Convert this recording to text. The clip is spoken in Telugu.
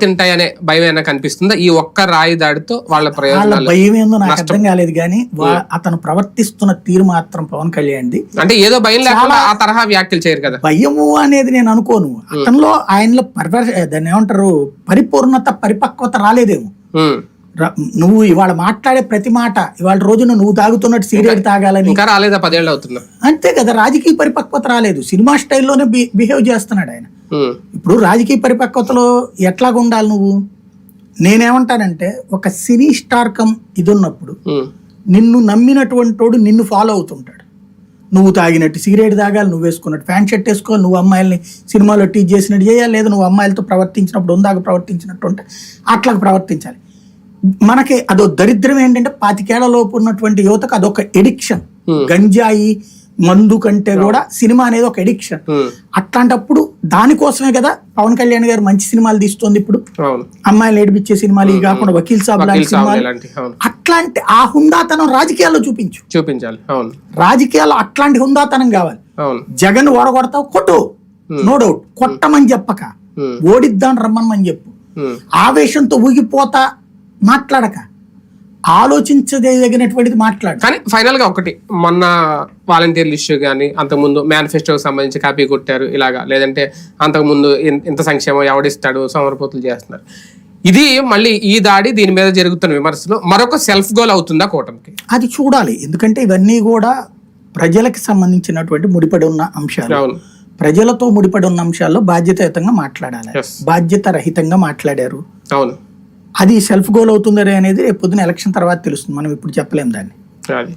దెబ్బతింటాయనే భయం ఏమైనా కనిపిస్తుందా? ఈ ఒక్క రాయి దాడితో వాళ్ళ ప్రయోజనాలు భయం ఏందో నాకు అర్థం కాలేదు కానీ అతను ప్రవర్తిస్తున్న తీరు మాత్రం పవన్ కళ్యాణ్ది అంటే ఏదో భయం లేకుండా ఆ తరహా వ్యాఖ్యలు చేయరు కదా? భయము అనేది నేను అనుకోను. అతనిలో ఆయనలో పర్వర్ దాన్ని ఏమంటారు? పరిపూర్ణత పరిపక్వత రాలేదేమో. నువ్వు ఇవాళ మాట్లాడే ప్రతి మాట ఇవాళ రోజున నువ్వు తాగుతున్నట్టు సీరియట్ తాగాలని. ఇంకా రాలేదా? పదేళ్ళు అవుతుందా అంతే కదా రాజకీయ పరిపక్వత రాలేదు. సినిమా స్టైల్లోనే బిహేవ్ చేస్తున్నాడు ఆయన. ఇప్పుడు రాజకీయ పరిపక్వతలో ఎట్లాగా ఉండాలి నువ్వు? నేనేమంటానంటే ఒక సినీ స్టార్ కమ్ ఇది ఉన్నప్పుడు. నిన్ను నమ్మినటువంటి వాడు నిన్ను ఫాలో అవుతుంటాడు. నువ్వు తాగినట్టు సిగరెట్ తాగాలి నువ్వు వేసుకున్నట్టు ప్యాంట్ షర్ట్ వేసుకోవాలి నువ్వు అమ్మాయిల్ని సినిమాలో టీచ్ చేసినట్టు చేయాలి లేదా నువ్వు అమ్మాయిలతో ప్రవర్తించినప్పుడు ఉందాక ప్రవర్తించినట్టు ఉంటే అట్లాగ ప్రవర్తించాలి. మనకి అదో దరిద్రం ఏంటంటే పాతికేళ్ళ లోపు ఉన్నటువంటి యువతకు అదొక ఎడిక్షన్. గంజాయి మందు కంటే కూడా సినిమా అనేది ఒక ఎడిక్షన్. అట్లాంటప్పుడు దానికోసమే కదా పవన్ కళ్యాణ్ గారు మంచి సినిమాలు తీస్తుంది ఇప్పుడు. అమ్మాయిలు ఏడిపించే సినిమాలు ఇవి కాకుండా వకీల్ సాబ్ లాంటి సినిమాలు. అట్లాంటి ఆ హుందాతనం రాజకీయాల్లో చూపించు. చూపించాలి రాజకీయాల్లో అట్లాంటి హుందాతనం కావాలి. జగన్ ఓడగొడతావు కొట్టు. నో డౌట్ కొట్టమని చెప్పక. ఓడిద్దాం రమ్మని చెప్పు. ఆవేశంతో ఊగిపోతా మాట్లాడక. ఆలోచించదగినటువంటిది మాట్లాడు. కానీ ఫైనల్గా ఒకటి మొన్న వాలంటీర్ల ఇష్యూ కానీ అంతకుముందు మేనిఫెస్టోకి సంబంధించి కాపీ కొట్టారు ఇలాగా లేదంటే అంతకుముందు ఇంత సంక్షేమం ఎవడిస్తాడు సమరపోతులు చేస్తున్నారు. ఇది మళ్ళీ ఈ దాడి దీని మీద జరుగుతున్న విమర్శలు మరొక సెల్ఫ్ గోల్ అవుతుందా కూటమికి? అది చూడాలి. ఎందుకంటే ఇవన్నీ కూడా ప్రజలకు సంబంధించినటువంటి ముడిపడి ఉన్న అంశాలు. అవును. ప్రజలతో ముడిపడి ఉన్న అంశాల్లో బాధ్యతాయుతంగా మాట్లాడాలి. బాధ్యత రహితంగా మాట్లాడారు. అవును. అది సెల్ఫ్ గోల్ అవుతుందరే అనేది రేపు పొద్దున ఎలక్షన్ తర్వాత తెలుస్తుంది. మనం ఇప్పుడు చెప్పలేం దాన్ని. అది.